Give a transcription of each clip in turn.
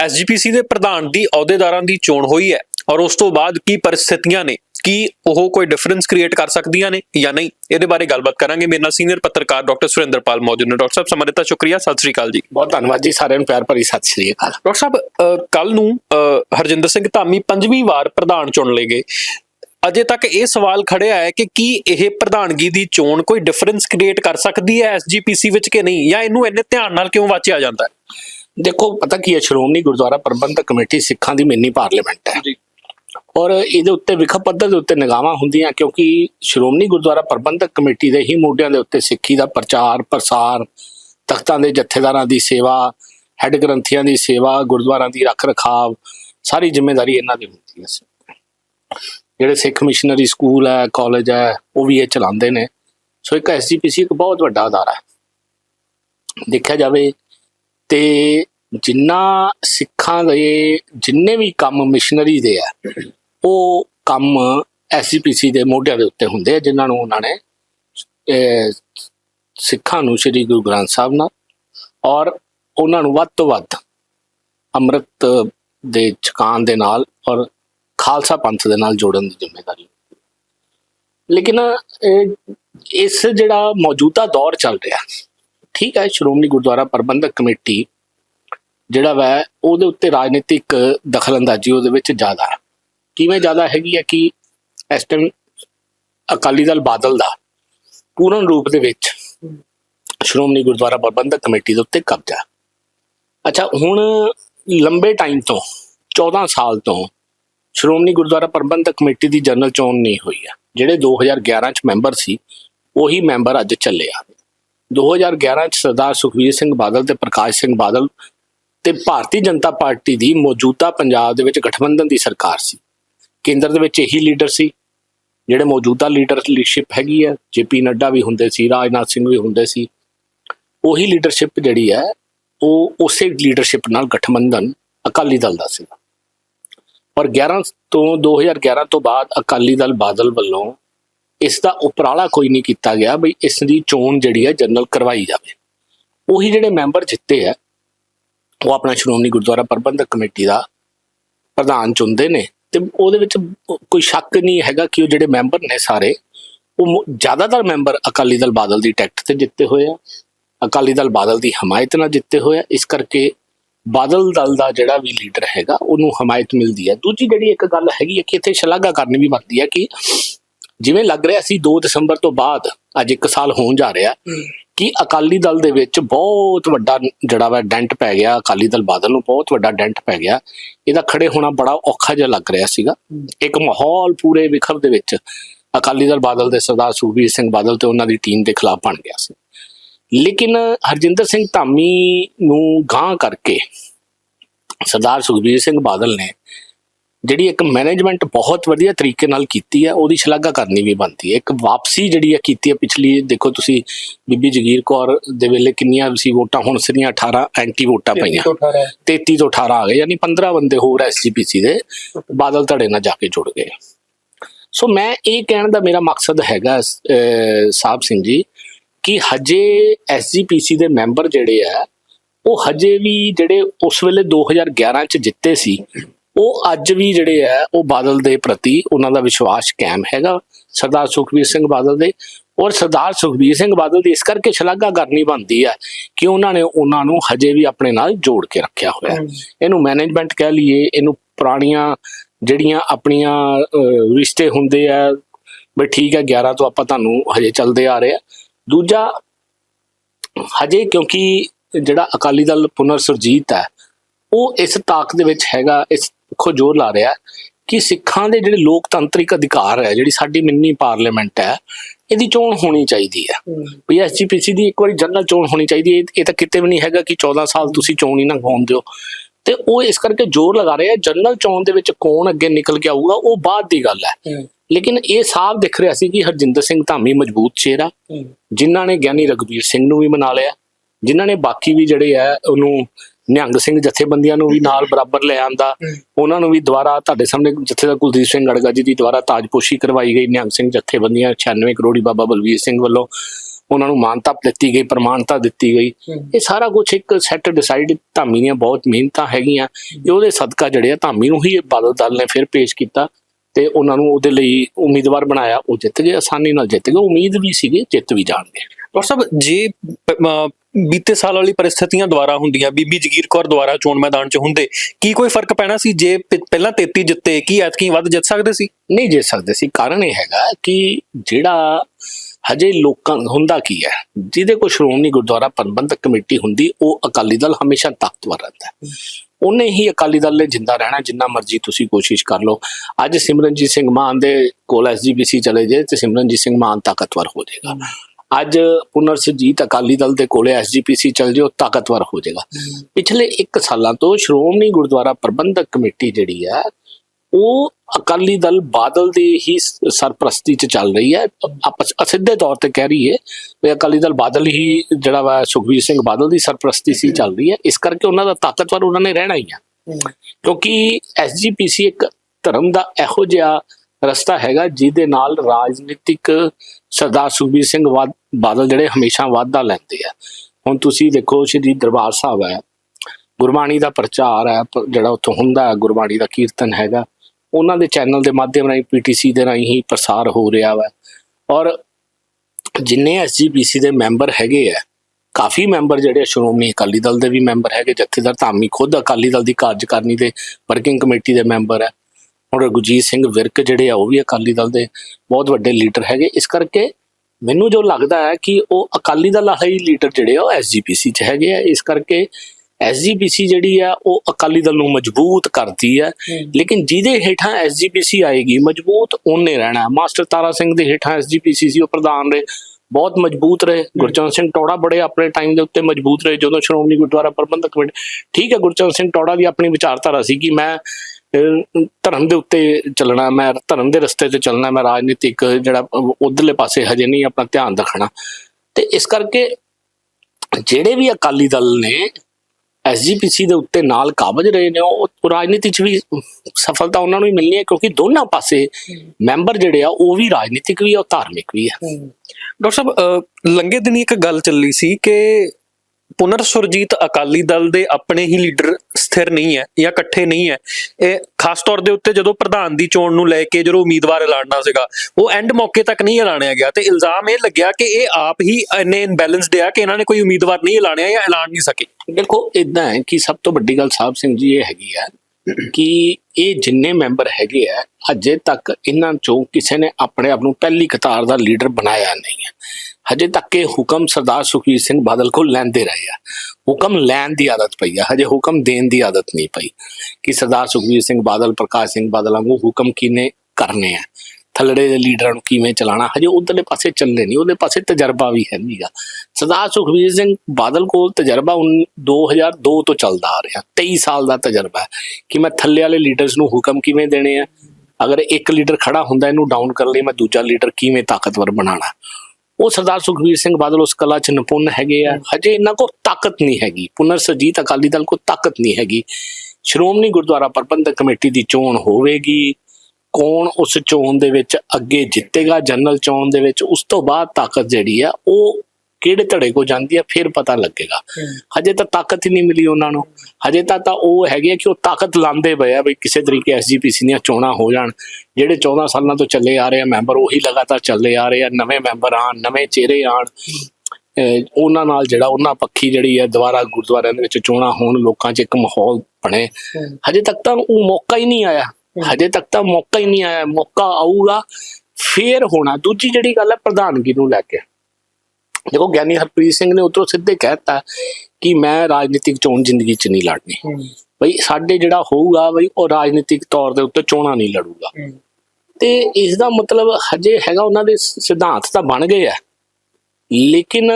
SGPC ਦੇ ਪ੍ਰਧਾਨ ਦੀ ਅਹੁਦੇਦਾਰਾਂ ਦੀ ਚੋਣ ਹੋਈ ਹੈ ਔਰ ਉਸ ਤੋਂ ਬਾਅਦ ਕੀ ਪਰਿਸਥਿਤੀਆਂ ਨੇ ਕੀ ਉਹ ਕੋਈ ਡਿਫਰੈਂਸ ਕ੍ਰੀਏਟ ਕਰ ਸਕਦੀਆਂ ਨੇ ਜਾਂ ਨਹੀਂ ਇਹਦੇ ਬਾਰੇ ਗੱਲਬਾਤ ਕਰਾਂਗੇ। ਮੇਰੇ ਨਾਲ ਸੀਨੀਅਰ ਪੱਤਰਕਾਰ ਡਾਕਟਰ ਸੁਰਿੰਦਰਪਾਲ ਮੌਜੂਦ ਨੇ। ਡਾਕਟਰ ਸਾਹਿਬ ਸਮਾਂ ਦਿੱਤਾ ਸ਼ੁਕਰੀਆ। ਸਤਿ ਸ੍ਰੀ ਅਕਾਲ ਜੀ। ਬਹੁਤ ਧੰਨਵਾਦ ਜੀ ਸਾਰਿਆਂ ਨੂੰ ਪਿਆਰ ਭਰੀ ਸਤਿ ਸ੍ਰੀ ਅਕਾਲ। ਡਾਕਟਰ ਸਾਹਿਬ ਕੱਲ ਨੂੰ ਹਰਜਿੰਦਰ ਸਿੰਘ ਧਾਮੀ ਪੰਜਵੀਂ ਵਾਰ ਪ੍ਰਧਾਨ ਚੁਣ ਲਏ ਗਏ। ਅਜੇ ਤੱਕ ਇਹ ਸਵਾਲ ਖੜਿਆ ਹੈ ਕਿ ਕੀ ਇਹ ਪ੍ਰਧਾਨਗੀ ਦੀ ਚੋਣ ਕੋਈ ਡਿਫਰੈਂਸ ਕ੍ਰੀਏਟ ਕਰ ਸਕਦੀ ਹੈ ਐਸਜੀਪੀਸੀ ਵਿੱਚ ਕਿ ਨਹੀਂ? ਜਾਂ ਇਹਨੂੰ ਇੰਨੇ ਧਿਆਨ ਨਾਲ ਕਿਉਂ ਵਾਚਿਆ ਜਾਂਦਾ ਹੈ? ਦੇਖੋ ਪਤਾ ਕੀ ਹੈ ਸ਼੍ਰੋਮਣੀ ਗੁਰਦੁਆਰਾ ਪ੍ਰਬੰਧਕ ਕਮੇਟੀ ਸਿੱਖਾਂ ਦੀ ਮਿੰਨੀ ਪਾਰਲੀਮੈਂਟ ਹੈ। ਜੀ। ਔਰ ਇਹਦੇ ਉੱਤੇ ਵਿਖਾ ਪੱਧਰ ਦੇ ਉੱਤੇ ਨਿਗਾਹਾਂ ਹੁੰਦੀਆਂ ਕਿਉਂਕਿ ਸ਼੍ਰੋਮਣੀ ਗੁਰਦੁਆਰਾ ਪ੍ਰਬੰਧਕ ਕਮੇਟੀ ਦੇ ਹੀ ਮੋਢਿਆਂ ਦੇ ਉੱਤੇ ਸਿੱਖੀ ਦਾ ਪ੍ਰਚਾਰ ਪ੍ਰਸਾਰ ਤਖਤਾਂ ਦੇ ਜਥੇਦਾਰਾਂ ਦੀ ਸੇਵਾ ਹੈੱਡ ਗ੍ਰੰਥੀਆਂ ਦੀ ਸੇਵਾ ਗੁਰਦੁਆਰਾਂ ਦੀ ਰੱਖ ਰਖਾਵ ਸਾਰੀ ਜ਼ਿੰਮੇਵਾਰੀ ਇਹਨਾਂ ਦੀ ਹੁੰਦੀ ਹੈ ਜਿਹੜੇ ਸਿੱਖ ਮਿਸ਼ਨਰੀ ਸਕੂਲ ਹੈ ਕਾਲਜ ਹੈ ਉਹ ਵੀ ਇਹ ਚਲਾਉਂਦੇ ਨੇ। ਸੋ ਇੱਕ ਐਸਜੀਪੀਸੀ ਇੱਕ ਬਹੁਤ ਵੱਡਾ ਅਦਾਰਾ ਹੈ। ਦੇਖਿਆ ਜਾਵੇ ਤੇ ਜਿੰਨਾ ਸਿੱਖਾਂ ਦੇ ਜਿੰਨੇ ਵੀ ਕੰਮ ਮਿਸ਼ਨਰੀ ਦੇ ਆ, ਉਹ ਕੰਮ ਐਸਜੀਪੀਸੀ ਦੇ ਮੋਢਿਆਂ ਦੇ ਉੱਤੇ ਹੁੰਦੇ ਆ, ਜਿਨ੍ਹਾਂ ਨੂੰ ਉਹਨਾਂ ਨੇ ਸਿੱਖਾਂ ਨੂੰ ਸ੍ਰੀ ਗੁਰੂ ਗ੍ਰੰਥ ਸਾਹਿਬ ਨਾਲ ਔਰ ਉਹਨਾਂ ਨੂੰ ਵੱਧ ਤੋਂ ਵੱਧ ਅੰਮ੍ਰਿਤ ਦੇ ਛਕਾਣ ਦੇ ਨਾਲ ਔਰ ਖਾਲਸਾ ਪੰਥ ਦੇ ਨਾਲ ਜੋੜਨ ਦੀ ਜ਼ਿੰਮੇਵਾਰੀ। ਲੇਕਿਨ ਇਸ ਜਿਹੜਾ ਮੌਜੂਦਾ ਦੌਰ ਚੱਲ ਰਿਹਾ ਠੀਕ ਹੈ ਸ਼੍ਰੋਮਣੀ ਗੁਰਦੁਆਰਾ ਪ੍ਰਬੰਧਕ ਕਮੇਟੀ, ਜਿਹੜਾ ਵੈ, ਉਹਦੇ ਉੱਤੇ ਰਾਜਨੀਤਿਕ ਦਖਲਅੰਦਾਜ਼ੀ ਉਹਦੇ ਵਿੱਚ ਜ਼ਿਆਦਾ ਹੈ। ਕਿਵੇਂ ਜ਼ਿਆਦਾ ਹੈਗੀ ਹੈ ਕਿ ਇਸ ਟਾਈਮ ਅਕਾਲੀ ਦਲ ਬਾਦਲ ਦਾ ਪੂਰਨ ਰੂਪ ਦੇ ਵਿੱਚ ਸ਼੍ਰੋਮਣੀ ਗੁਰਦੁਆਰਾ ਪ੍ਰਬੰਧਕ ਕਮੇਟੀ ਦੇ ਉੱਤੇ ਕਬਜ਼ਾ ਅੱਛਾ, ਹੁਣ ਲੰਬੇ ਟਾਈਮ ਤੋਂ 14 ਸਾਲ ਤੋਂ ਸ਼੍ਰੋਮਣੀ ਗੁਰਦੁਆਰਾ ਪ੍ਰਬੰਧਕ ਕਮੇਟੀ ਦੀ ਜਨਰਲ ਚੋਣ ਨਹੀਂ ਹੋਈ ਹੈ ਜਿਹੜੇ 2011 ਚ ਮੈਂਬਰ ਸੀ, ਉਹੀ ਮੈਂਬਰ ਅੱਜ ਚੱਲੇ ਆ। 2011 ਚ ਸਰਦਾਰ ਸੁਖਬੀਰ ਸਿੰਘ ਬਾਦਲ ਤੇ ਪ੍ਰਕਾਸ਼ ਸਿੰਘ ਬਾਦਲ ਤੇ ਭਾਰਤੀ ਜਨਤਾ ਪਾਰਟੀ ਦੀ ਮੌਜੂਦਾ ਪੰਜਾਬ ਦੇ ਵਿੱਚ ਗਠਬੰਧਨ ਦੀ ਸਰਕਾਰ ਸੀ। ਕੇਂਦਰ ਦੇ ਵਿੱਚ ਇਹੀ ਲੀਡਰ ਸੀ। ਜਿਹੜੇ ਮੌਜੂਦਾ ਲੀਡਰਸ਼ਿਪ ਹੈਗੀ ਹੈ ਜੇਪੀ ਨੱਡਾ ਵੀ ਹੁੰਦੇ ਸੀ, ਰਾਜਨਾਥ ਸਿੰਘ ਵੀ ਹੁੰਦੇ ਸੀ, ਉਹੀ ਲੀਡਰਸ਼ਿਪ ਜਿਹੜੀ ਹੈ, ਉਹ ਉਸੇ ਲੀਡਰਸ਼ਿਪ ਨਾਲ ਗਠਬੰਧਨ ਅਕਾਲੀ ਦਲ ਦਾ ਸੀ ਪਰ 11 ਤੋਂ 2011 ਤੋਂ ਬਾਅਦ ਅਕਾਲੀ ਦਲ ਬਾਦਲ ਵੱਲੋਂ ਇਸ ਦਾ ਉਪਰਾਲਾ ਕੋਈ ਨਹੀਂ ਕੀਤਾ ਗਿਆ ਬਈ ਇਸ ਦੀ ਚੋਣ ਜਿਹੜੀ ਹੈ ਜਨਰਲ ਕਰਵਾਈ ਜਾਵੇ। ਉਹੀ ਜਿਹੜੇ ਮੈਂਬਰ ਜਿੱਤੇ ਆ ਉਹ ਆਪਣਾ ਸ਼੍ਰੋਮਣੀ ਗੁਰਦੁਆਰਾ ਪ੍ਰਬੰਧਕ ਕਮੇਟੀ ਦਾ ਪ੍ਰਧਾਨ ਚੁਣਦੇ ਨੇ ਤੇ ਉਹਦੇ ਵਿੱਚ ਕੋਈ ਸ਼ੱਕ ਨਹੀਂ ਹੈਗਾ ਕਿ ਉਹ ਜਿਹੜੇ ਮੈਂਬਰ ਨੇ ਸਾਰੇ, ਉਹ ਜ਼ਿਆਦਾਤਰ ਮੈਂਬਰ ਅਕਾਲੀ ਦਲ ਬਾਦਲ ਦੀ ਟਿਕਟ ਤੇ ਜਿੱਤੇ ਹੋਏ ਆ। ਅਕਾਲੀ ਦਲ ਬਾਦਲ ਦੀ ਹਮਾਇਤ ਨਾਲ ਜਿੱਤੇ ਹੋਏ ਆ। ਇਸ ਕਰਕੇ ਬਾਦਲ ਦਲ ਦਾ ਜਿਹੜਾ ਵੀ ਲੀਡਰ ਹੈਗਾ, ਉਹਨੂੰ ਹਮਾਇਤ ਮਿਲਦੀ ਹੈ। ਦੂਜੀ ਜਿਹੜੀ ਇੱਕ ਗੱਲ ਹੈਗੀ ਹੈ ਕਿ ਇੱਥੇ ਸ਼ਲਾਘਾ ਕਰਨੀ ਵੀ ਬਣਦੀ ਹੈ ਕਿ ਜਿਵੇਂ ਲੱਗ ਰਿਹਾ ਸੀ 2 ਦਸੰਬਰ ਤੋਂ ਬਾਅਦ ਅੱਜ 1 ਸਾਲ ਹੋਣ ਜਾ ਰਿਹਾ ਕਿ ਅਕਾਲੀ ਦਲ ਦੇ ਵਿੱਚ ਬਹੁਤ ਵੱਡਾ ਜਿਹੜਾ ਵਾ ਡੈਂਟ ਪੈ ਗਿਆ ਅਕਾਲੀ ਦਲ ਬਾਦਲ ਨੂੰ ਬਹੁਤ ਵੱਡਾ ਡੈਂਟ ਪੈ ਗਿਆ। ਇਹਦਾ ਖੜੇ ਹੋਣਾ ਬੜਾ ਔਖਾ ਜਿਹਾ ਲੱਗ ਰਿਹਾ ਸੀਗਾ। ਇੱਕ ਮਾਹੌਲ ਪੂਰੇ ਵਿਖਰ ਦੇ ਵਿੱਚ ਅਕਾਲੀ ਦਲ ਬਾਦਲ ਦੇ ਸਰਦਾਰ ਸੁਖਬੀਰ ਸਿੰਘ ਬਾਦਲ ਤੇ ਉਹਨਾਂ ਦੀ ਟੀਮ ਦੇ ਖਿਲਾਫ ਬਣ ਗਿਆ ਸੀ। ਲੇਕਿਨ ਹਰਜਿੰਦਰ ਸਿੰਘ ਧਾਮੀ ਨੂੰ ਗਾਂਹ ਕਰਕੇ ਸਰਦਾਰ ਸੁਖਬੀਰ ਸਿੰਘ ਬਾਦਲ ਨੇ ਜਿਹੜੀ ਇੱਕ ਮੈਨੇਜਮੈਂਟ ਬਹੁਤ ਵਧੀਆ ਤਰੀਕੇ ਨਾਲ ਕੀਤੀ ਹੈ ਉਹਦੀ ਸ਼ਲਾਘਾ ਕਰਨੀ ਵੀ ਬਣਦੀ ਹੈ। ਇੱਕ ਵਾਪਸੀ ਜਿਹੜੀ ਹੈ ਕੀਤੀ ਹੈ ਪਿਛਲੀ ਦੇਖੋ ਤੁਸੀਂ ਬੀਬੀ ਜਗੀਰ ਕੌਰ ਦੇ ਵੇਲੇ ਕਿੰਨੀਆਂ ਸੀ ਵੋਟਾਂ ਹੁਣ ਸਿਰੀਆਂ 18 ਐਂਟੀ ਵੋਟਾਂ ਪਈਆਂ। 33 ਤੋਂ 18 ਆ ਗਏ ਯਾਨੀ 15 ਬੰਦੇ ਹੋਰ ਐਸਜੀਪੀਸੀ ਦੇ ਬਾਦਲ ਧੜੇ ਨਾਲ ਜਾ ਕੇ ਜੁੜ ਗਏ। ਸੋ ਮੈਂ ਇਹ ਕਹਿਣ ਦਾ ਮੇਰਾ ਮਕਸਦ ਹੈਗਾ ਸਾਹਿਬ ਸਿੰਘ ਜੀ ਕਿ ਹਜੇ ਐਸਜੀਪੀਸੀ ਦੇ ਮੈਂਬਰ ਜਿਹੜੇ ਆ ਉਹ ਹਜੇ ਵੀ ਜਿਹੜੇ ਉਸ ਵੇਲੇ 2011 ਚ ਜਿੱਤੇ ਸੀ ਉਹ ਅੱਜ ਵੀ ਜਿਹੜੇ ਆ ਉਹ ਬਾਦਲ ਦੇ ਪ੍ਰਤੀ ਉਹਨਾਂ ਦਾ ਵਿਸ਼ਵਾਸ ਕਾਇਮ ਹੈਗਾ। ਸਰਦਾਰ ਸੁਖਬੀਰ ਸਿੰਘ ਬਾਦਲ ਦੇ ਔਰ ਸਰਦਾਰ ਸੁਖਬੀਰ ਸਿੰਘ ਬਾਦਲ ਦੀ ਇਸ ਕਰਕੇ ਸ਼ਲਾਘਾ ਕਰਨੀ ਬਣਦੀ ਹੈ ਕਿ ਉਹਨਾਂ ਨੇ ਉਹਨਾਂ ਨੂੰ ਹਜੇ ਵੀ ਆਪਣੇ ਨਾਲ ਜੋੜ ਕੇ ਰੱਖਿਆ ਹੋਇਆ। ਹੈ ਇਹਨੂੰ ਮੈਨੇਜਮੈਂਟ ਕਹਿ ਲਈਏ ਇਹਨੂੰ ਪੁਰਾਣੀਆਂ ਜਿਹੜੀਆਂ ਆਪਣੀਆਂ ਰਿਸ਼ਤੇ ਹੁੰਦੇ ਆ ਬਈ ਠੀਕ ਹੈ 11 ਤੋਂ ਆਪਾਂ ਤੁਹਾਨੂੰ ਹਜੇ ਚੱਲਦੇ ਆ ਰਹੇ ਆ। ਦੂਜਾ ਹਜੇ ਕਿਉਂਕਿ ਜਿਹੜਾ ਅਕਾਲੀ ਦਲ ਪੁਨਰ ਸੁਰਜੀਤ ਹੈ ਉਹ ਇਸ ਤਾਕ ਦੇ ਵਿੱਚ ਹੈਗਾ ਇਸ ਖੋ ਜ਼ੋਰ ਲਾ ਰਿਹਾ ਕਿ ਸਿੱਖਾਂ ਦੇ ਜਿਹੜੇ ਲੋਕਤੰਤਰਿਕ ਅਧਿਕਾਰ ਹੈ ਜਿਹੜੀ ਸਾਡੀ ਮਿੰਨੀ ਪਾਰਲੀਮੈਂਟ ਹੈ ਇਹਦੀ ਚੋਣ ਹੋਣੀ ਚਾਹੀਦੀ ਹੈ। ਵੀ ਐਸਜੀਪੀਸੀ ਦੀ ਇੱਕ ਵਾਰੀ ਜਨਰਲ ਚੋਣ ਹੋਣੀ ਚਾਹੀਦੀ ਹੈ। ਇਹ ਤਾਂ ਕਿਤੇ ਵੀ ਨਹੀਂ ਹੈਗਾ ਕਿ 14 ਸਾਲ ਤੁਸੀਂ ਚੋਣ ਹੀ ਨਾ ਹੋਣ ਦਿਓ ਤੇ ਉਹ ਇਸ ਕਰਕੇ ਜ਼ੋਰ ਲਗਾ ਰਹੇ ਆ ਜਨਰਲ ਚੋਣ ਦੇ ਵਿੱਚ ਕੌਣ ਅੱਗੇ ਨਿਕਲ ਕੇ ਆਊਗਾ ਉਹ ਬਾਅਦ ਦੀ ਗੱਲ ਹੈ। ਲੇਕਿਨ ਇਹ ਸਾਫ਼ ਦਿਖ ਰਿਹਾ ਸੀ ਕਿ ਹਰਜਿੰਦਰ ਸਿੰਘ ਧਾਮੀ ਮਜ਼ਬੂਤ ਚਿਹਰਾ ਜਿਨ੍ਹਾਂ ਨੇ ਗਿਆਨੀ ਰਗਵੀਰ ਸਿੰਘ ਨੂੰ ਵੀ ਮਨਾ ਲਿਆ। ਜਿਨ੍ਹਾਂ ਨੇ ਬਾਕੀ ਵੀ ਜਿਹੜੇ ਆ ਉਹਨੂੰ ਨਿਹੰਗ ਸਿੰਘ ਜਥੇਬੰਦੀਆਂ ਨੂੰ ਵੀ ਨਾਲ ਬਰਾਬਰ ਲੈ ਆਂਦਾ। ਉਹਨਾਂ ਨੂੰ ਵੀ ਦੁਬਾਰਾ ਤੁਹਾਡੇ ਸਾਹਮਣੇ ਜਥੇਦਾਰ ਕੁਲਦੀਪ ਸਿੰਘ ਗੜਗਾ ਜੀ ਦੀ ਦੁਬਾਰਾ ਤਾਜਪੋਸ਼ੀ ਕਰਵਾਈ ਗਈ ਨਿਹੰਗ ਸਿੰਘ ਜਥੇਬੰਦੀਆਂ 96 ਕਰੋੜੀ ਬਾਬਾ ਬਲਵੀਰ ਸਿੰਘ ਵੱਲੋਂ ਉਹਨਾਂ ਨੂੰ ਮਾਨਤਾ ਦਿੱਤੀ ਗਈ ਪ੍ਰਮਾਣਤਾ ਦਿੱਤੀ ਗਈ। ਇਹ ਸਾਰਾ ਕੁਝ ਇੱਕ ਸੈੱਟ ਡਿਸਾਈਡ ਧਾਮੀ ਦੀਆਂ ਬਹੁਤ ਮਿਹਨਤਾਂ ਹੈਗੀਆਂ। ਇਹ ਉਹਦੇ ਸਦਕਾ ਜਿਹੜੇ ਆ ਧਾਮੀ ਨੂੰ ਹੀ ਇਹ ਬਾਦਲ ਦਲ ਨੇ ਫਿਰ ਪੇਸ਼ ਕੀਤਾ ਤੇ ਉਹਨਾਂ ਨੂੰ ਉਹਦੇ ਲਈ ਉਮੀਦਵਾਰ ਬਣਾਇਆ। ਉਹ ਜਿੱਤ ਗਏ ਆਸਾਨੀ ਨਾਲ ਜਿੱਤ ਗਏ। ਉਮੀਦ ਵੀ ਸੀਗੇ ਜਿੱਤ ਵੀ ਜਾਣਗੇ। ਡਾਕਟਰ ਸਾਹਿਬ, ਜੇ ਬੀਤੇ ਸਾਲ ਵਾਲੀ ਪਰਿਸਥਿਤੀਆਂ ਦੁਆਰਾ ਹੁੰਦੀਆਂ, ਬੀਬੀ ਜਗੀਰ ਕੌਰ ਦੁਆਰਾ ਚੋਣ ਮੈਦਾਨ 'ਚ ਹੁੰਦੇ, ਕੀ ਕੋਈ ਫ਼ਰਕ ਪੈਣਾ ਸੀ? ਜੇ ਪਹਿਲਾਂ 33 ਜਿੱਤੇ, ਕੀ ਐਤਕੀ ਵੱਧ ਜਿੱਤ ਸਕਦੇ ਸੀ? ਨਹੀਂ ਜਿੱਤ ਸਕਦੇ ਸੀ। ਕਾਰਨ ਇਹ ਹੈਗਾ ਕਿ ਜਿਹੜਾ ਹਜੇ ਲੋਕਾਂ, ਹੁੰਦਾ ਕੀ ਹੈ? ਜਿਹਦੇ ਕੋਲ ਸ਼੍ਰੋਮਣੀ ਗੁਰਦੁਆਰਾ ਪ੍ਰਬੰਧਕ ਕਮੇਟੀ ਹੁੰਦੀ, ਉਹ ਅਕਾਲੀ ਦਲ ਹਮੇਸ਼ਾ ਤਾਕਤਵਰ ਰਹਿੰਦਾ ਉਹਨੇ ਹੀ ਅਕਾਲੀ ਦਲ ਨੇ ਜਿੰਦਾ ਰਹਿਣਾ, ਜਿੰਨਾ ਮਰਜ਼ੀ ਤੁਸੀਂ ਕੋਸ਼ਿਸ਼ ਕਰ ਲਓ। ਅੱਜ ਸਿਮਰਨਜੀਤ ਸਿੰਘ ਮਾਨ ਦੇ ਕੋਲ ਐਸਜੀਪੀਸੀ ਚਲੇ ਜੇ ਤੇ ਸਿਮਰਨਜੀਤ ਸਿੰਘ ਮਾਨ ਤਾਕਤਵਰ ਹੋ ਜਾਏਗਾ। ਅੱਜ ਪੁਨਰ ਸੁਰਜੀਤ ਅਕਾਲੀ ਦਲ ਦੇ ਕੋਲੇ ਐਸਜੀਪੀਸੀ ਚਲ ਜਿਓ, ਤਾਕਤਵਰ ਹੋ ਜਾਏਗਾ। ਪਿਛਲੇ 1 ਸਾਲਾਂ ਤੋਂ ਸ਼੍ਰੋਮਣੀ ਗੁਰਦੁਆਰਾ ਪ੍ਰਬੰਧਕ ਕਮੇਟੀ ਜਿਹੜੀ ਹੈ ਉਹ ਅਕਾਲੀ ਦਲ ਬਾਦਲ ਦੀ ਹੀ ਸਰਪ੍ਰਸਤੀ ਚ ਚੱਲ ਰਹੀ ਹੈ। ਆਪਸ ਅਸਿੱਧੇ ਤੌਰ ਤੇ ਕਹਿ ਰਹੀ ਹੈ ਵੀ ਅਕਾਲੀ ਦਲ ਬਾਦਲ ਹੀ ਜਿਹੜਾ ਵਾ ਸੁਖਬੀਰ ਸਿੰਘ ਬਾਦਲ ਦੀ ਸਰਪ੍ਰਸਤੀ ਸੀ ਚੱਲ ਰਹੀ ਹੈ। ਇਸ ਕਰਕੇ ਉਹਨਾਂ ਦਾ ਤਾਕਤਵਰ ਉਹਨਾਂ ਨੇ ਰਹਿਣਾ ਹੀ ਆ। ਕਿਉਂਕਿ ਐਸਜੀਪੀਸੀ ਇੱਕ ਧਰਮ ਦਾ ਇਹੋ ਜਿਹਾ ਰਸਤਾ ਹੈਗਾ, ਜਿਹਦੇ ਨਾਲ ਰਾਜਨੀਤਿਕ ਸਰਦਾਰ ਸੁਖਬੀਰ ਸਿੰਘ ਬਾਦ- ਬਾਦਲ ਜਿਹੜੇ ਹਮੇਸ਼ਾ ਵਾਧਾ ਲੈਂਦੇ ਆ। ਹੁਣ ਤੁਸੀਂ ਦੇਖੋ ਸ਼੍ਰੀ ਦਰਬਾਰ ਸਾਹਿਬ ਹੈ। ਗੁਰਬਾਣੀ ਦਾ ਪ੍ਰਚਾਰ ਹੈ ਜਿਹੜਾ ਉੱਥੋਂ ਹੁੰਦਾ ਹੈ, ਗੁਰਬਾਣੀ ਦਾ ਕੀਰਤਨ ਹੈਗਾ। ਉਹਨਾਂ ਦੇ ਚੈਨਲ ਦੇ ਮਾਧਿਅਮ ਰਾਹੀਂ, ਪੀਟੀਸੀ ਦੇ ਰਾਹੀਂ ਹੀ ਪ੍ਰਸਾਰ ਹੋ ਰਿਹਾ ਵਾ। ਔਰ ਜਿੰਨੇ ਐਸਜੀਪੀਸੀ ਦੇ ਮੈਂਬਰ ਹੈਗੇ ਆ, ਕਾਫੀ ਮੈਂਬਰ ਜਿਹੜੇ ਸ਼੍ਰੋਮਣੀ ਅਕਾਲੀ ਦਲ ਦੇ ਵੀ ਮੈਂਬਰ ਹੈਗੇ, ਜਥੇਦਾਰ ਧਾਮੀ ਖੁਦ ਅਕਾਲੀ ਦਲ ਦੀ ਕਾਰਜਕਾਰਨੀ ਦੇ ਵਰਕਿੰਗ ਕਮੇਟੀ ਦੇ ਮੈਂਬਰ ਹੈ। ਹੁਣ ਰਘੁਜੀਤ ਸਿੰਘ ਵਿਰਕ ਜਿਹੜੇ ਆ, ਉਹ ਵੀ ਅਕਾਲੀ ਦਲ ਦੇ ਬਹੁਤ ਵੱਡੇ ਲੀਡਰ ਹੈਗੇ। ਇਸ ਕਰਕੇ ਮੈਨੂੰ ਜੋ ਲੱਗਦਾ ਹੈ ਕਿ ਉਹ ਅਕਾਲੀ ਦਲ ਵਾਲੇ ਲੀਡਰ ਜਿਹੜੇ ਆ ਉਹ ਐਸਜੀਪੀਸੀ ਚ ਹੈਗੇ ਆ। ਇਸ ਕਰਕੇ ਐਸਜੀਪੀਸੀ ਜਿਹੜੀ ਆ ਉਹ ਅਕਾਲੀ ਦਲ ਨੂੰ ਮਜ਼ਬੂਤ ਕਰਦੀ ਹੈ। ਲੇਕਿਨ ਜਿਹਦੇ ਹੇਠਾਂ ਐਸਜੀਪੀਸੀ ਆਏਗੀ ਮਜ਼ਬੂਤ ਉਹਨੇ ਰਹਿਣਾ। ਮਾਸਟਰ ਤਾਰਾ ਸਿੰਘ ਦੇ ਹੇਠਾਂ ਐਸਜੀਪੀਸੀ ਸੀ ਉਹ ਪ੍ਰਧਾਨ ਰਹੇ। ਬਹੁਤ ਮਜ਼ਬੂਤ ਰਹੇ। ਗੁਰਚਰਨ ਸਿੰਘ ਟੌੜਾ ਬੜੇ ਆਪਣੇ ਟਾਈਮ ਦੇ ਉੱਤੇ ਮਜ਼ਬੂਤ ਰਹੇ। ਜਦੋਂ ਸ਼੍ਰੋਮਣੀ ਗੁਰਦੁਆਰਾ ਪ੍ਰਬੰਧਕ ਕਮੇਟੀ ਠੀਕ ਹੈ ਗੁਰਚਰਨ ਸਿੰਘ ਟੌੜਾ ਦੀ ਆਪਣੀ ਵਿਚਾਰਧਾਰਾ ਸੀ ਕਿ ਮੈਂ ਧਰਮ ਦੇ ਉੱਤੇ ਚੱਲਣਾ ਮੈਂ ਧਰਮ ਦੇ ਰਸਤੇ ਤੇ ਚੱਲਣਾ ਮੈਂ ਰਾਜਨੀਤਿਕ ਜਿਹੜਾ ਉਧਰਲੇ ਪਾਸੇ ਹਜੇ ਨਹੀਂ ਆਪਣਾ ਧਿਆਨ ਰੱਖਣਾ। ਤੇ ਇਸ ਕਰਕੇ ਜਿਹੜੇ ਵੀ ਅਕਾਲੀ ਦਲ ਨੇ ਐਸਜੀਪੀਸੀ ਦੇ ਉੱਤੇ ਨਾਲ ਕਾਬਜ ਰਹੇ ਨੇ ਉਹ ਰਾਜਨੀਤੀ 'ਚ ਵੀ ਸਫਲਤਾ ਉਹਨਾਂ ਨੂੰ ਹੀ ਮਿਲਣੀ ਹੈ ਕਿਉਂਕਿ ਦੋਨਾਂ ਪਾਸੇ ਮੈਂਬਰ ਜਿਹੜੇ ਆ ਉਹ ਵੀ ਰਾਜਨੀਤਿਕ ਵੀ ਆ ਉਹ ਧਾਰਮਿਕ ਵੀ ਆ। ਡਾਕਟਰ ਸਾਹਿਬ ਲੰਘੇ ਦਿਨੀ ਇੱਕ ਗੱਲ ਚੱਲੀ ਸੀ ਕਿ ਪੁਨਰ ਸੁਰਜੀਤ ਅਕਾਲੀ ਦਲ ਦੇ ਆਪਣੇ ਹੀ ਲੀਡਰ ਸਥਿਰ ਨਹੀਂ ਹੈ ਜਾਂ ਇਕੱਠੇ ਨਹੀਂ ਹੈ। ਇਹ ਖਾਸ ਤੌਰ ਦੇ ਉੱਤੇ ਜਦੋਂ ਪ੍ਰਧਾਨ ਦੀ ਚੋਣ ਨੂੰ ਲੈ ਕੇ ਜਦੋਂ ਉਮੀਦਵਾਰ ਐਲਾਨਣਾ ਸੀਗਾ, ਉਹ ਐਂਡ ਮੌਕੇ ਤੱਕ ਨਹੀਂ ਐਲਾਨਿਆ ਗਿਆ ਤੇ ਇਲਜ਼ਾਮ ਇਹ ਲੱਗਿਆ ਕਿ ਇਹ ਆਪ ਹੀ ਇੰਨੇ ਇਨਬੈਲੈਂਸਡ ਆ ਕਿ ਇਹਨਾਂ ਨੇ ਕੋਈ ਉਮੀਦਵਾਰ ਨਹੀਂ ਐਲਾਨਿਆ ਜਾਂ ਐਲਾਨ ਨਹੀਂ ਸਕੇ। ਦੇਖੋ ਇਦਾਂ ਹੈ ਕਿ ਸਭ ਤੋਂ ਵੱਡੀ ਗੱਲ ਸਾਹਿਬ ਸਿੰਘ ਜੀ ਇਹ ਹੈਗੀ ਆ ਕਿ ਇਹ ਜਿੰਨੇ ਮੈਂਬਰ ਹੈਗੇ ਆ, ਅਜੇ ਤੱਕ ਇਹਨਾਂ ਚੋਂ ਕਿਸੇ ਨੇ ਆਪਣੇ ਆਪ ਨੂੰ ਪਹਿਲੀ ਕਤਾਰ ਦਾ ਲੀਡਰ ਬਣਾਇਆ ਨਹੀਂ ਹੈ। ਹਜੇ ਤੱਕ ਇਹ ਹੁਕਮ ਸਰਦਾਰ ਸੁਖਬੀਰ ਸਿੰਘ ਬਾਦਲ ਕੋਲ ਲੈਂਦੇ ਰਹੇ ਆ। ਹੁਕਮ ਲੈਣ ਦੀ ਆਦਤ ਪਈ ਆ, ਹਜੇ ਹੁਕਮ ਦੇਣ ਦੀ ਆਦਤ ਨਹੀਂ ਪਈ ਕਿ ਸਰਦਾਰ ਸੁਖਬੀਰ ਸਿੰਘ ਬਾਦਲ, ਪ੍ਰਕਾਸ਼ ਸਿੰਘ ਬਾਦਲਾਂ ਨੂੰ ਹੁਕਮ ਕਿਨੇ ਕਰਨੇ ਆ? ਥੱਲੜੇ ਦੇ ਲੀਡਰਾਂ ਨੂੰ ਕਿਵੇਂ ਚਲਾਣਾ ਹਜੇ ਉਧਰਲੇ ਪਾਸੇ ਚੱਲੇ ਨਹੀਂ, ਉਹਦੇ ਪਾਸੇ ਤਜਰਬਾ ਵੀ ਹੈ ਨਹੀਂਗਾ ਸਰਦਾਰ ਸੁਖਬੀਰ ਸਿੰਘ ਬਾਦਲ ਕੋਲ ਤਜਰਬਾ ਉਨ- 2002 ਤੋਂ ਚੱਲਦਾ ਆ ਰਿਹਾ 23 ਸਾਲ ਦਾ ਤਜਰਬਾ ਕਿ ਮੈਂ ਥੱਲੇ ਵਾਲੇ ਲੀਡਰਸ ਨੂੰ ਹੁਕਮ ਕਿਵੇਂ ਦੇਣੇ ਆ? ਅਗਰ ਇੱਕ ਲੀਡਰ ਖੜਾ ਹੁੰਦਾ, ਇਹਨੂੰ ਡਾਊਨ ਕਰਨ ਲਈ ਮੈਂ ਦੂਜਾ ਲੀਡਰ ਕਿਵੇਂ ਤਾਕਤਵਰ ਬਣਾਉਣਾ? ਉਹ ਸਰਦਾਰ ਸੁਖਬੀਰ ਸਿੰਘ ਬਾਦਲ ਉਸ ਕਲਾ ਚ ਨਿਪੁੰਨ ਹੈਗੇ ਆ। ਹਜੇ ਇਹਨਾਂ ਕੋਲ ਤਾਕਤ ਨਹੀਂ ਹੈਗੀ। ਪੁਨਰ ਸੁਰਜੀਤ ਅਕਾਲੀ ਦਲ ਕੋਲ ਤਾਕਤ ਨਹੀਂ ਹੈਗੀ। ਸ਼੍ਰੋਮਣੀ ਗੁਰਦੁਆਰਾ ਪ੍ਰਬੰਧਕ ਕਮੇਟੀ ਦੀ ਚੋਣ ਹੋਵੇਗੀ। ਕੌਣ ਉਸ ਚੋਣ ਦੇ ਵਿੱਚ ਅੱਗੇ ਜਿੱਤੇਗਾ ਜਨਰਲ ਚੋਣ ਦੇ ਵਿੱਚ ਉਸ ਤੋਂ ਬਾਅਦ ਤਾਕਤ ਜਿਹੜੀ ਆ ਉਹ ਕਿਹੜੇ ਧੜੇ ਕੋ ਜਾਂਦੀ ਹੈ ਫਿਰ ਪਤਾ ਲੱਗੇਗਾ। ਹਜੇ ਤਾਂ ਤਾਕਤ ਹੀ ਨਹੀਂ ਮਿਲੀ ਉਹਨਾਂ ਨੂੰ। ਹਜੇ ਤਾਂ ਤਾਂ ਉਹ ਹੈਗੇ ਆ ਕਿ ਉਹ ਤਾਕਤ ਲਾਉਂਦੇ ਪਏ ਆ ਵੀ ਕਿਸੇ ਤਰੀਕੇ ਐਸਜੀਪੀਸੀ ਦੀਆਂ ਚੋਣਾਂ ਹੋ ਜਾਣ। ਜਿਹੜੇ 14 ਸਾਲਾਂ ਤੋਂ ਚੱਲੇ ਆ ਰਹੇ ਆ ਮੈਂਬਰ, ਉਹੀ ਲਗਾਤਾਰ ਚੱਲੇ ਆ ਰਹੇ ਆ। ਨਵੇਂ ਮੈਂਬਰ ਆਣ ਨਵੇਂ ਚਿਹਰੇ ਆਣ ਉਹਨਾਂ ਨਾਲ ਜਿਹੜਾ ਉਹਨਾਂ ਪੱਖੀ ਜਿਹੜੀ ਹੈ ਦੁਬਾਰਾ ਗੁਰਦੁਆਰਿਆਂ ਦੇ ਵਿੱਚ ਚੋਣਾਂ ਹੋਣ, ਲੋਕਾਂ 'ਚ ਇੱਕ ਮਾਹੌਲ ਬਣੇ। ਹਜੇ ਤੱਕ ਤਾਂ ਉਹ ਮੌਕਾ ਹੀ ਨਹੀਂ ਆਇਆ। ਹਜੇ ਤੱਕ ਤਾਂ ਮੌਕਾ ਹੀ ਨਹੀਂ ਆਇਆ। ਮੌਕਾ ਆਊਗਾ, ਫੇਰ ਹੋਣਾ। ਦੂਜੀ ਜਿਹੜੀ ਗੱਲ ਹੈ ਪ੍ਰਧਾਨਗੀ ਨੂੰ ਲੈ ਕੇ। ਦੇਖੋ ਗਿਆਨੀ ਹਰਪ੍ਰੀਤ ਸਿੰਘ ਨੇ ਉਧਰੋਂ ਸਿੱਧੇ ਕਹਿਤਾ ਕਿ ਮੈਂ ਰਾਜਨੀਤਿਕ ਚੋਣ ਜ਼ਿੰਦਗੀ 'ਚ ਨਹੀਂ ਲੜਨੀ। ਬਈ ਸਾਡੇ ਜਿਹੜਾ ਹੋਊਗਾ ਬਈ ਉਹ ਰਾਜਨੀਤਿਕ ਤੌਰ ਦੇ ਉੱਤੇ ਚੋਣਾਂ ਨਹੀਂ ਲੜੂਗਾ। ਤੇ ਇਸ ਦਾ ਮਤਲਬ ਹਜੇ ਹੈਗਾ ਉਹਨਾਂ ਦੇ ਸਿਧਾਂਤ ਤਾਂ ਬਣ ਗਏ ਆ। ਲੇਕਿਨ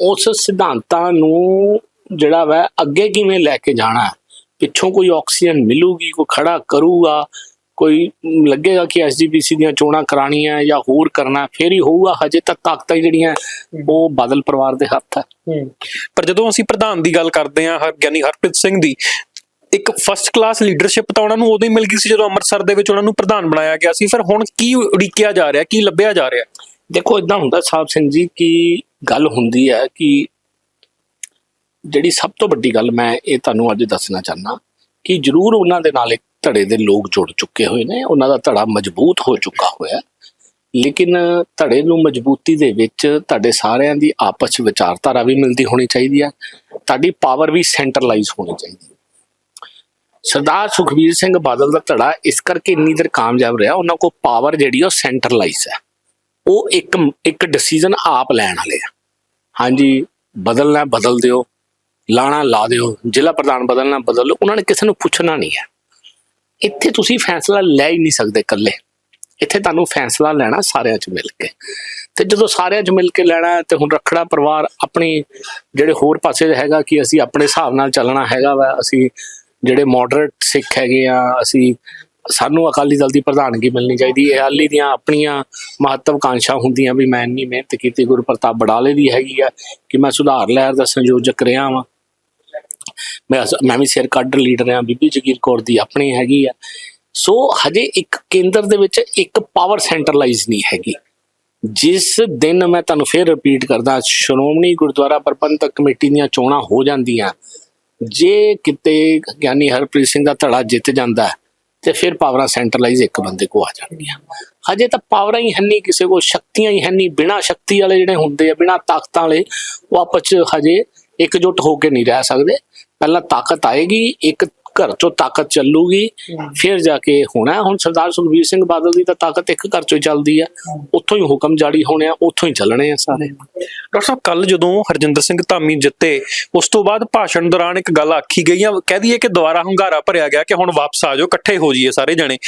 ਉਸ ਸਿਧਾਂਤਾਂ ਨੂੰ ਜਿਹੜਾ ਵਾ ਅੱਗੇ ਕਿਵੇਂ ਲੈ ਕੇ ਜਾਣਾ? ਪਿੱਛੋਂ ਕੋਈ ਆਕਸੀਜਨ ਮਿਲੂਗੀ ਕੋਈ ਖੜਾ ਕਰੂਗਾ ਕੋਈ ਲੱਗੇਗਾ ਕਿ ਐਸਜੀਪੀਸੀ ਦੀਆਂ ਚੋਣਾਂ ਕਰਾਣੀਆਂ ਜਾਂ ਹੋਰ ਕਰਨਾ ਫੇਰ ਹੀ ਹੋਊਗਾ ਹਜੇ ਤੱਕ ਤਾਕਤਾਂ ਜਿਹੜੀਆਂ ਉਹ ਬਾਦਲ ਪਰਿਵਾਰ ਦੇ ਹੱਥ ਹੈ। ਪਰ ਜਦੋਂ ਅਸੀਂ ਪ੍ਰਧਾਨ ਦੀ ਗੱਲ ਕਰਦੇ ਹਾਂ ਹਰ ਗਿਆਨੀ ਹਰਪ੍ਰੀਤ ਸਿੰਘ ਦੀ ਇੱਕ ਫਸਟ ਕਲਾਸ ਲੀਡਰਸ਼ਿਪ ਤਾਂ ਉਹਨਾਂ ਨੂੰ ਉਦੋਂ ਹੀ ਮਿਲ ਗਈ ਸੀ ਜਦੋਂ ਅੰਮ੍ਰਿਤਸਰ ਦੇ ਵਿੱਚ ਉਹਨਾਂ ਨੂੰ ਪ੍ਰਧਾਨ ਬਣਾਇਆ ਗਿਆ ਸੀ। ਫਿਰ ਹੁਣ ਕੀ ਉਡੀਕਿਆ ਜਾ ਰਿਹਾ ਕੀ ਲੱਭਿਆ ਜਾ ਰਿਹਾ? ਦੇਖੋ ਇਦਾਂ ਹੁੰਦਾ ਸਾਹਿਬ ਸਿੰਘ ਜੀ ਕਿ ਗੱਲ ਹੁੰਦੀ ਹੈ ਕਿ ਜਿਹੜੀ ਸਭ ਤੋਂ ਵੱਡੀ ਗੱਲ ਮੈਂ ਇਹ ਤੁਹਾਨੂੰ ਅੱਜ ਦੱਸਣਾ ਚਾਹਨਾ ਕਿ ਜ਼ਰੂਰ ਉਹਨਾਂ ਦੇ ਨਾਲ ਇੱਕ ਧੜੇ ਦੇ ਲੋਕ ਜੁੜ ਚੁੱਕੇ ਹੋਏ ਨੇ, ਉਹਨਾਂ ਦਾ ਧੜਾ ਮਜ਼ਬੂਤ ਹੋ ਚੁੱਕਾ ਹੋਇਆ ਲੇਕਿਨ ਧੜੇ ਨੂੰ ਮਜ਼ਬੂਤੀ ਦੇ ਵਿੱਚ ਤੁਹਾਡੇ ਸਾਰਿਆਂ ਦੀ ਆਪਸ ਵਿੱਚ ਵਿਚਾਰਧਾਰਾ ਵੀ ਮਿਲਦੀ ਹੋਣੀ ਚਾਹੀਦੀ ਹੈ, ਤੁਹਾਡੀ ਪਾਵਰ ਵੀ ਸੈਂਟਰਲਾਈਜ਼ ਹੋਣੀ ਚਾਹੀਦੀ ਹੈ। ਸਰਦਾਰ ਸੁਖਬੀਰ ਸਿੰਘ ਬਾਦਲ ਦਾ ਧੜਾ ਇਸ ਕਰਕੇ ਇੰਨੀ ਦੇਰ ਕਾਮਯਾਬ ਰਿਹਾ, ਉਹਨਾਂ ਕੋਲ ਪਾਵਰ ਜਿਹੜੀ ਉਹ ਸੈਂਟਰਲਾਈਜ਼ ਹੈ। ਉਹ ਇੱਕ ਇੱਕ ਡਿਸੀਜਨ ਆਪ ਲੈਣ ਵਾਲੇ ਆ। ਹਾਂਜੀ, ਬਦਲਣਾ ਬਦਲ ਦਿਓ, ਲਾਣਾ ਲਾ ਦਿਓ, ਜ਼ਿਲ੍ਹਾ ਪ੍ਰਧਾਨ ਬਦਲਣਾ ਬਦਲ ਲਓ ਉਹਨਾਂ ਨੇ ਕਿਸੇ ਨੂੰ ਪੁੱਛਣਾ ਨਹੀਂ ਹੈ। ਇੱਥੇ ਤੁਸੀਂ ਫੈਸਲਾ ਲੈ ਹੀ ਨਹੀਂ ਸਕਦੇ ਇਕੱਲੇ। ਇੱਥੇ ਤੁਹਾਨੂੰ ਫੈਸਲਾ ਲੈਣਾ ਸਾਰਿਆਂ 'ਚ ਮਿਲ ਕੇ। ਤੇ ਜਦੋਂ ਸਾਰਿਆਂ 'ਚ ਮਿਲ ਕੇ ਲੈਣਾ ਹੈ, ਤੇ ਹੁਣ ਰਖੜਾ ਪਰਿਵਾਰ ਆਪਣੀ ਜਿਹੜੇ ਹੋਰ ਪਾਸੇ ਹੈਗਾ ਕਿ ਅਸੀਂ ਆਪਣੇ ਹਿਸਾਬ ਨਾਲ ਚੱਲਣਾ ਹੈਗਾ ਵਾ, ਅਸੀਂ ਜਿਹੜੇ ਮੋਡਰੇਟ ਸਿੱਖ ਹੈਗੇ ਆ, ਅਸੀਂ ਸਾਨੂੰ ਅਕਾਲੀ ਦਲ ਦੀ ਪ੍ਰਧਾਨਗੀ ਮਿਲਣੀ ਚਾਹੀਦੀ ਹੈ। ਅਕਾਲੀ ਦੀਆਂ ਆਪਣੀਆਂ ਮਹੱਤਵਕਾਂਸ਼ਾਂ ਹੁੰਦੀਆਂ ਵੀ ਮੈਂ ਇੰਨੀ ਮਿਹਨਤ ਕੀਤੀ, ਗੁਰੂ ਪ੍ਰਤਾਪ ਬੜਾਲੇ ਦੀ ਹੈਗੀ ਆ ਕਿ ਮੈਂ ਸੁਧਾਰ ਲਹਿਰ ਦਾ ਸੰਯੋਜਕ ਰਿਹਾ ਵਾਂ। ਮੈਂ ਮੈਂ ਵੀ ਸਿਰ ਕੱਢ ਲੀਡਰ ਆ ਬੀਬੀ ਜਗੀਰ ਕੌਰ ਦੀ ਆਪਣੀ ਹੈਗੀ ਆ। ਸੋ ਹਜੇ ਇੱਕ ਕੇਂਦਰ ਦੇ ਵਿੱਚ ਇੱਕ ਪਾਵਰ ਸੈਂਟਰਲਾਈਜ਼ ਨਹੀਂ ਹੈਗੀ। ਜਿਸ ਦਿਨ ਮੈਂ ਤੁਹਾਨੂੰ ਫੇਰ ਰਿਪੀਟ ਕਰਦਾ, ਸ਼੍ਰੋਮਣੀ ਗੁਰਦੁਆਰਾ ਪ੍ਰਬੰਧਕ ਕਮੇਟੀ ਦੀਆਂ ਚੋਣਾਂ ਹੋ ਜਾਂਦੀਆਂ, ਜੇ ਕਿਤੇ ਗਿਆਨੀ ਹਰਪ੍ਰੀਤ ਸਿੰਘ ਦਾ ਧੜਾ ਜਿੱਤ ਜਾਂਦਾ ਤੇ ਫਿਰ ਪਾਵਰਾਂ ਸੈਂਟਰਲਾਈਜ਼ ਇੱਕ ਬੰਦੇ ਕੋ ਆ ਜਾਂਦੀਆਂ ਹਜੇ ਤਾਂ ਪਾਵਰਾਂ ਹੀ ਹੈ ਕਿਸੇ ਕੋ ਸ਼ਕਤੀਆਂ ਹੀ ਹੈ ਨਹੀਂ ਬਿਨਾ ਸ਼ਕਤੀ ਵਾਲੇ ਜਿਹੜੇ ਹੁੰਦੇ ਆ, ਬਿਨਾ ਤਾਕਤਾਂ ਵਾਲੇ, ਉਹ ਆਪਸ ਚ ਹਜੇ ਇਕਜੁੱਟ ਹੋ ਕੇ ਨਹੀਂ ਰਹਿ ਸਕਦੇ। ਪਹਿਲਾਂ ਤਾਕਤ ਆਏਗੀ ਇੱਕ ਘਰ ਚੋਂ ਤਾਕਤ ਚੱਲੂਗੀ ਫਿਰ ਜਾ ਕੇ ਹੋਣਾ ਹੁਣ ਸਰਦਾਰ ਸੁਖਬੀਰ ਸਿੰਘ ਬਾਦਲ ਦੀ ਤਾਂ ਤਾਕਤ ਇੱਕ ਘਰ ਚੋਂ ਹੀ ਚੱਲਦੀ ਆ। ਉੱਥੋਂ ਹੀ ਹੁਕਮ ਜਾਰੀ ਹੋਣੇ ਆ ਉੱਥੋਂ ਹੀ ਚੱਲਣੇ ਆ ਸਾਰੇ। ਡਾਕਟਰ ਸਾਹਿਬ ਕੱਲ ਜਦੋਂ ਹਰਜਿੰਦਰ ਸਿੰਘ ਧਾਮੀ ਜਿੱਤੇ ਉਸ ਤੋਂ ਬਾਅਦ ਭਾਸ਼ਣ ਦੌਰਾਨ ਇੱਕ ਗੱਲ ਆਖੀ ਗਈ ਆ ਕਹਿ ਦਈਏ ਕਿ ਦੁਬਾਰਾ ਹੰਗਾਰਾ ਭਰਿਆ ਗਿਆ ਕਿ ਹੁਣ ਵਾਪਸ ਆ ਜਾਓ ਇਕੱਠੇ ਹੋ ਜਾਈਏ ਸਾਰੇ ਜਣੇ।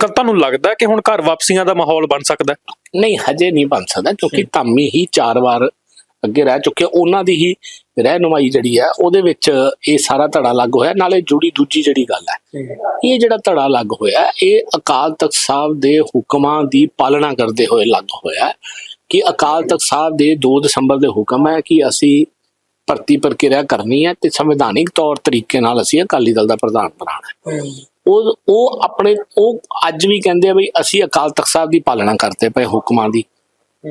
ਕਦ ਤੁਹਾਨੂੰ ਲੱਗਦਾ ਕਿ ਹੁਣ ਘਰ ਵਾਪਸੀਆਂ ਦਾ ਮਾਹੌਲ ਬਣ ਸਕਦਾ? ਨਹੀਂ ਹਜੇ ਨਹੀਂ ਬਣ ਸਕਦਾ ਕਿਉਂਕਿ ਧਾਮੀ ਹੀ ਚਾਰ ਵਾਰ ਅੱਗੇ ਰਹਿ ਚੁੱਕੇ ਉਹਨਾਂ ਦੀ ਹੀ ਰਹਿਨੁਮਾਈ ਜਿਹੜੀ ਹੈ ਉਹਦੇ ਵਿੱਚ ਇਹ ਸਾਰਾ ਧੜਾ ਲੱਗ ਹੋਇਆ ਨਾਲੇ ਜੁੜੀ ਦੂਜੀ ਜਿਹੜੀ ਗੱਲ ਹੈ ਇਹ ਜਿਹੜਾ ਧੜਾ ਲੱਗ ਹੋਇਆ ਇਹ ਅਕਾਲ ਤਖਤ ਸਾਹਿਬ ਦੇ ਹੁਕਮਾਂ ਦੀ ਪਾਲਣਾ ਕਰਦੇ ਹੋਏ ਲੱਗ ਹੋਇਆ ਕਿ ਅਕਾਲ ਤਖਤ ਸਾਹਿਬ ਦੇ 2 ਦਸੰਬਰ ਦੇ ਹੁਕਮ ਹੈ ਕਿ ਅਸੀਂ ਭਰਤੀ ਪ੍ਰਕਿਰਿਆ ਕਰਨੀ ਹੈ ਤੇ ਸੰਵਿਧਾਨਿਕ ਤੌਰ ਤਰੀਕੇ ਨਾਲ ਅਸੀਂ ਅਕਾਲੀ ਦਲ ਦਾ ਪ੍ਰਧਾਨ ਬਣਾਉਣਾ ਹੈ। ਉਹ ਉਹ ਆਪਣੇ ਉਹ ਅੱਜ ਵੀ ਕਹਿੰਦੇ ਆ ਵੀ ਅਸੀਂ ਅਕਾਲ ਤਖਤ ਸਾਹਿਬ ਦੀ ਪਾਲਣਾ ਕਰਦੇ ਪਏ ਹੁਕਮਾਂ ਦੀ।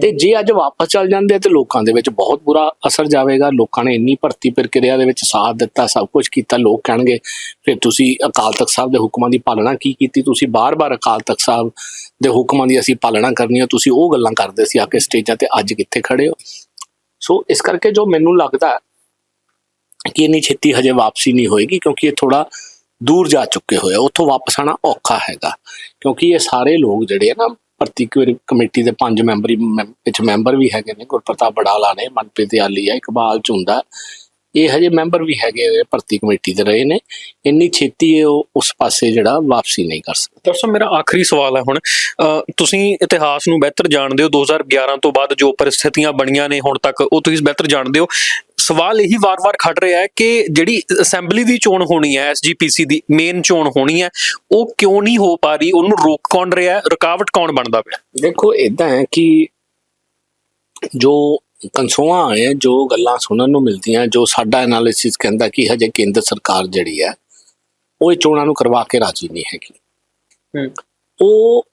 ਤੇ ਜੇ ਅੱਜ ਵਾਪਸ ਚੱਲ ਜਾਂਦੇ ਆ ਤੇ ਲੋਕਾਂ ਦੇ ਵਿੱਚ ਬਹੁਤ ਬੁਰਾ ਅਸਰ ਜਾਵੇਗਾ। ਲੋਕਾਂ ਨੇ ਇੰਨੀ ਭਰਤੀ ਪ੍ਰਕਿਰਿਆ ਦੇ ਵਿੱਚ ਸਾਥ ਦਿੱਤਾ, ਸਭ ਕੁਝ ਕੀਤਾ, ਲੋਕ ਕਹਿਣਗੇ, ਫਿਰ ਤੁਸੀਂ ਅਕਾਲ ਤਖਤ ਸਾਹਿਬ ਦੇ ਹੁਕਮਾਂ ਦੀ ਪਾਲਣਾ ਕੀ ਕੀਤੀ? ਤੁਸੀਂ ਬਾਰ-ਬਾਰ ਅਕਾਲ ਤਖਤ ਸਾਹਿਬ ਦੇ ਹੁਕਮਾਂ ਦੀ ਅਸੀਂ ਪਾਲਣਾ ਕਰਨੀ ਹੈ ਤੁਸੀਂ ਉਹ ਗੱਲਾਂ ਕਰਦੇ ਸੀ ਆ ਕੇ ਸਟੇਜਾਂ ਤੇ ਅੱਜ ਕਿੱਥੇ ਖੜੇ ਹੋ? ਸੋ ਇਸ ਕਰਕੇ ਜੋ ਮੈਨੂੰ ਲੱਗਦਾ ਕਿ ਇੰਨੀ ਛੇਤੀ ਹਜੇ ਵਾਪਸੀ ਨਹੀਂ ਹੋਏਗੀ, ਕਿਉਂਕਿ ਇਹ ਥੋੜਾ ਦੂਰ ਜਾ ਚੁੱਕੇ ਹੋਏ ਆ, ਉੱਥੋਂ ਵਾਪਸ ਆਣਾ ਔਖਾ ਹੈਗਾ। ਕਿਉਂਕਿ ਇਹ ਸਾਰੇ ਲੋਕ ਜਿਹੜੇ ਆ ਨਾ ਭਰਤੀ ਕਮੇਟੀ ਦੇ ਪੰਜ ਮੈਂਬਰੀ ਵਿੱਚ ਮੈਂਬਰ ਵੀ ਹੈਗੇ ਨੇ, ਗੁਰਪ੍ਰਤਾਪ ਬੜਾਲਾ ਨੇ, ਮਨਪ੍ਰੀਤ ਆਲੀ ਆ ਇਕਬਾਲ ਝੁੰਦਾ। ਇਹ ਹਜੇ ਮੈਂਬਰ ਵੀ ਹੈਗੇ ਭਰਤੀ ਕਮੇਟੀ ਦੇ ਰਹੇ ਨੇ। ਇੰਨੀ ਛੇਤੀ ਇਹ ਉਹ ਉਸ ਪਾਸੇ ਜਿਹੜਾ ਵਾਪਸੀ ਨਹੀਂ ਕਰ ਸਕਦਾ। ਦਰਸੋ ਮੇਰਾ ਆਖਰੀ ਸਵਾਲ ਹੈ ਹੁਣ। ਅਹ ਤੁਸੀਂ ਇਤਿਹਾਸ ਨੂੰ ਬਿਹਤਰ ਜਾਣਦੇ ਹੋ। 2011 ਤੋਂ ਬਾਅਦ ਜੋ ਪਰਿਸਥਿਤੀਆਂ ਬਣੀਆਂ ਨੇ ਹੁਣ ਤੱਕ, ਉਹ ਤੁਸੀਂ ਬਿਹਤਰ ਜਾਣਦੇ ਹੋ। ਸਵਾਲ ਇਹੀ ਵਾਰ-ਵਾਰ ਖੜ ਰਿਹਾ ਹੈ ਕਿ ਜਿਹੜੀ ਅਸੈਂਬਲੀ ਦੀ ਚੋਣ ਹੋਣੀ ਹੈ ਐਸਜੀਪੀਸੀ ਦੀ ਮੇਨ ਚੋਣ ਹੋਣੀ ਹੈ ਉਹ ਕਿਉਂ ਨਹੀਂ ਹੋ ਪਾ ਰਹੀ? ਉਹਨੂੰ ਰੋਕ ਕੌਣ ਰਿਹਾ ਹੈ? ਰੁਕਾਵਟ ਕੌਣ ਬਣਦਾ ਪਿਆ? ਦੇਖੋ ਇਦਾਂ ਹੈ ਕਿ ਜੋ ਕੰਸੋਆਂ ਆਏ ਜੋ ਗੱਲਾਂ ਸੁਣਨ ਨੂੰ ਮਿਲਦੀਆਂ ਜੋ ਸਾਡਾ ਐਨਾਲਿਸਿਸ ਕਹਿੰਦਾ ਕਿ ਹਜੇ ਕੇਂਦਰ ਸਰਕਾਰ ਜਿਹੜੀ ਹੈ ਉਹ ਇਹ ਚੋਣਾਂ ਨੂੰ ਕਰਵਾ ਕੇ ਰਾਜੀ ਨਹੀਂ ਹੈਗੀ। ਉਹ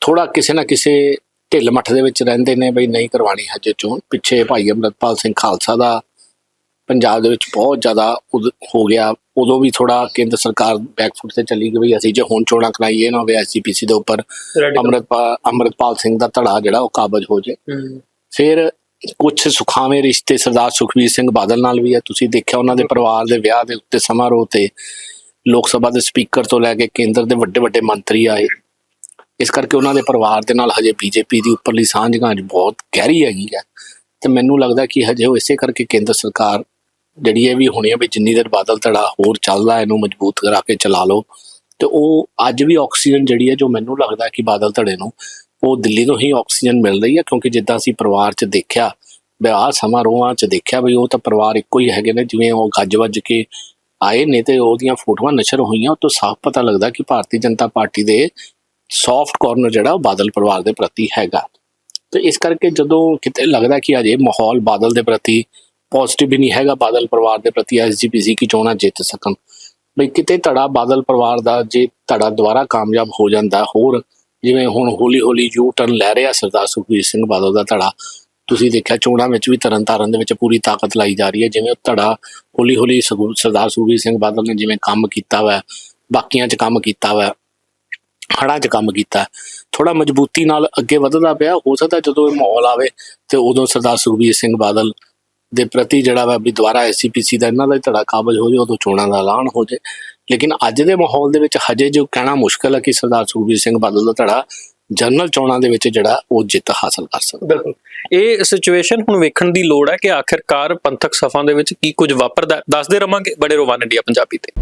ਥੋੜਾ ਕਿਸੇ ਨਾ ਕਿਸੇ ਢਿੱਲ ਮੱਠ ਦੇ ਵਿੱਚ ਰਹਿੰਦੇ ਨੇ ਬਈ ਨਹੀਂ ਕਰਵਾਣੀ ਹਜੇ ਚੋਣ। ਪਿੱਛੇ ਭਾਈ ਅਮਰਤਪਾਲ ਸਿੰਘ ਖਾਲਸਾ ਦਾ ਪੰਜਾਬ ਦੇ ਵਿੱਚ ਬਹੁਤ ਜ਼ਿਆਦਾ ਹੋ ਗਿਆ। ਉਦੋਂ ਵੀ ਥੋੜਾ ਕੇਂਦਰ ਸਰਕਾਰ ਬੈਕਫੁੱਟ ਤੇ ਚੱਲੀ ਗਈ ਵੀ ਅਸੀਂ ਜੇ ਹੁਣ ਚੋਣਾਂ ਕਰਾਈਏ ਨਾ ਹੋਵੇ ਐਸਜੀਪੀਸੀ ਦੇ ਉੱਪਰ ਅੰਮ੍ਰਿਤਪਾਲ ਅੰਮ੍ਰਿਤਪਾਲ ਸਿੰਘ ਦਾ ਧੜਾ ਜਿਹੜਾ ਉਹ ਕਾਬਜ ਹੋ ਜੇ। ਫਿਰ ਕੁਝ ਸੁਖਾਵੇਂ ਰਿਸ਼ਤੇ ਸਰਦਾਰ ਸੁਖਬੀਰ ਸਿੰਘ ਬਾਦਲ ਨਾਲ ਵੀ ਹੈ ਤੁਸੀਂ ਦੇਖਿਆ ਉਹਨਾਂ ਦੇ ਪਰਿਵਾਰ ਦੇ ਵਿਆਹ ਦੇ ਉੱਤੇ ਸਮਾਰੋਹ ਤੇ ਲੋਕ ਸਭਾ ਦੇ ਸਪੀਕਰ ਤੋਂ ਲੈ ਕੇ ਕੇਂਦਰ ਦੇ ਵੱਡੇ ਵੱਡੇ ਮੰਤਰੀ ਆਏ। ਇਸ ਕਰਕੇ ਉਹਨਾਂ ਦੇ ਪਰਿਵਾਰ ਦੇ ਨਾਲ ਹਜੇ ਬੀਜੇਪੀ ਦੀ ਉੱਪਰਲੀ ਸਾਂਝ ਗਾਂਝ ਬਹੁਤ ਗਹਿਰੀ ਹੈਗੀ ਹੈ ਤੇ ਮੈਨੂੰ ਲੱਗਦਾ ਕਿ ਹਜੇ ਉਹ ਇਸੇ ਕਰਕੇ ਕੇਂਦਰ ਸਰਕਾਰ ਜਿਹੜੀ ਇਹ ਵੀ ਹੋਣੀ ਹੈ ਵੀ ਜਿੰਨੀ ਦੇਰ ਬਾਦਲ ਧੜਾ ਹੋਰ ਚੱਲਦਾ ਇਹਨੂੰ ਮਜ਼ਬੂਤ ਕਰਾ ਕੇ ਚਲਾ ਲਓ। ਤੇ ਉਹ ਅੱਜ ਵੀ ਆਕਸੀਜਨ ਜਿਹੜੀ ਹੈ, ਜੋ ਮੈਨੂੰ ਲੱਗਦਾ ਕਿ ਬਾਦਲ ਧੜੇ ਨੂੰ, ਉਹ ਦਿੱਲੀ ਤੋਂ ਹੀ ਆਕਸੀਜਨ ਮਿਲ ਰਹੀ ਹੈ, ਕਿਉਂਕਿ ਜਿੱਦਾਂ ਅਸੀਂ ਪਰਿਵਾਰ 'ਚ ਦੇਖਿਆ ਵਿਆਹ ਸਮਾਰੋਹਾਂ 'ਚ ਦੇਖਿਆ ਵੀ ਉਹ ਤਾਂ ਪਰਿਵਾਰ ਇੱਕੋ ਹੀ ਹੈਗੇ ਨੇ, ਜਿਵੇਂ ਉਹ ਗੱਜ ਵੱਜ ਕੇ ਆਏ ਨੇ ਤੇ ਉਹਦੀਆਂ ਫੋਟੋਆਂ ਨਸ਼ਰ ਹੋਈਆਂ, ਉਹ ਤੋਂ ਸਾਫ਼ ਪਤਾ ਲੱਗਦਾ ਕਿ ਭਾਰਤੀ ਜਨਤਾ ਪਾਰਟੀ ਦੇ ਸੌਫਟ ਕਾਰਨਰ ਜਿਹੜਾ, ਉਹ ਬਾਦਲ ਪਰਿਵਾਰ ਦੇ ਪ੍ਰਤੀ ਹੈਗਾ। ਤੇ ਇਸ ਕਰਕੇ ਜਦੋਂ ਕਿਤੇ ਲੱਗਦਾ ਕਿ ਅਜੇ ਮਾਹੌਲ ਬਾਦਲ ਦੇ ਪ੍ਰਤੀ ਪੋਜ਼ਿਟਿਵ ਹੀ ਨਹੀਂ ਹੈਗਾ ਬਾਦਲ ਪਰਿਵਾਰ ਦੇ ਪ੍ਰਤੀ ਐਸਜੀਪੀਸੀ ਕੀ ਚੋਣਾਂ ਜਿੱਤ ਸਕਣ। ਬਈ ਕਿਤੇ ਧੜਾ ਬਾਦਲ ਪਰਿਵਾਰ ਦਾ ਜੇ ਧੜਾ ਦੁਬਾਰਾ ਕਾਮਯਾਬ ਹੋ ਜਾਂਦਾ, ਹੋਰ ਜਿਵੇਂ ਹੁਣ ਹੌਲੀ ਹੌਲੀ ਯੂ ਟਰਨ ਲੈ ਰਿਹਾ ਸਰਦਾਰ ਸੁਖਬੀਰ ਸਿੰਘ ਬਾਦਲ ਦਾ ਧੜਾ, ਤੁਸੀਂ ਦੇਖਿਆ ਚੋਣਾਂ ਵਿੱਚ ਵੀ ਤਰਨਤਾਰਨ ਦੇ ਵਿੱਚ ਪੂਰੀ ਤਾਕਤ ਲਾਈ ਜਾ ਰਹੀ ਹੈ, ਜਿਵੇਂ ਉਹ ਧੜਾ ਹੌਲੀ ਹੌਲੀ ਸਗੂ- ਸਰਦਾਰ ਸੁਖਬੀਰ ਸਿੰਘ ਬਾਦਲ ਨੇ ਜਿਵੇਂ ਕੰਮ ਕੀਤਾ ਵਾ, ਬਾਕੀਆਂ 'ਚ ਕੰਮ ਕੀਤਾ ਵਾ ਹੜਾਂ 'ਚ ਕੰਮ ਕੀਤਾ। ਥੋੜਾ ਮਜ਼ਬੂਤੀ ਨਾਲ ਅੱਗੇ ਵੱਧਦਾ ਪਿਆ, ਹੋ ਸਕਦਾ ਜਦੋਂ ਇਹ ਮਾਹੌਲ ਆਵੇ ਤੇ ਉਦੋਂ ਸਰਦਾਰ ਸੁਖਬੀਰ ਸਿੰਘ ਬਾਦਲ ਦੇ ਪ੍ਰਤੀ ਜਿਹੜਾ ਵਾ ਵੀ ਦੁਬਾਰਾ ਐਸਸੀਪੀਸੀ ਦਾ ਇਹਨਾਂ ਦਾ ਹੀ ਧੜਾ ਕਾਬਜ ਹੋ ਜਾਏ ਉਦੋਂ ਚੋਣਾਂ ਦਾ ਐਲਾਨ ਹੋ ਜਾਏ। ਲੇਕਿਨ ਅੱਜ ਦੇ ਮਾਹੌਲ ਦੇ ਵਿੱਚ ਹਜੇ ਜੋ ਕਹਿਣਾ ਮੁਸ਼ਕਲ ਹੈ ਕਿ ਸਰਦਾਰ ਸੁਖਬੀਰ ਸਿੰਘ ਬਾਦਲ ਦਾ ਧੜਾ ਜਨਰਲ ਚੋਣਾਂ ਦੇ ਵਿੱਚ ਜਿਹੜਾ, ਉਹ ਜਿੱਤ ਹਾਸਲ ਕਰ ਸਕਦਾ। ਬਿਲਕੁਲ। ਇਹ ਸਿਚੁਏਸ਼ਨ ਹੁਣ ਵੇਖਣ ਦੀ ਲੋੜ ਹੈ ਕਿ ਆਖਿਰਕਾਰ ਪੰਥਕ ਸਫਾਂ ਦੇ ਵਿੱਚ ਕੀ ਕੁਝ ਵਾਪਰਦਾ ਦੱਸਦੇ ਰਵਾਂਗੇ ਬੜੇ ਰੋਵਾਨ ਇੰਡੀਆ ਪੰਜਾਬੀ ਤੇ।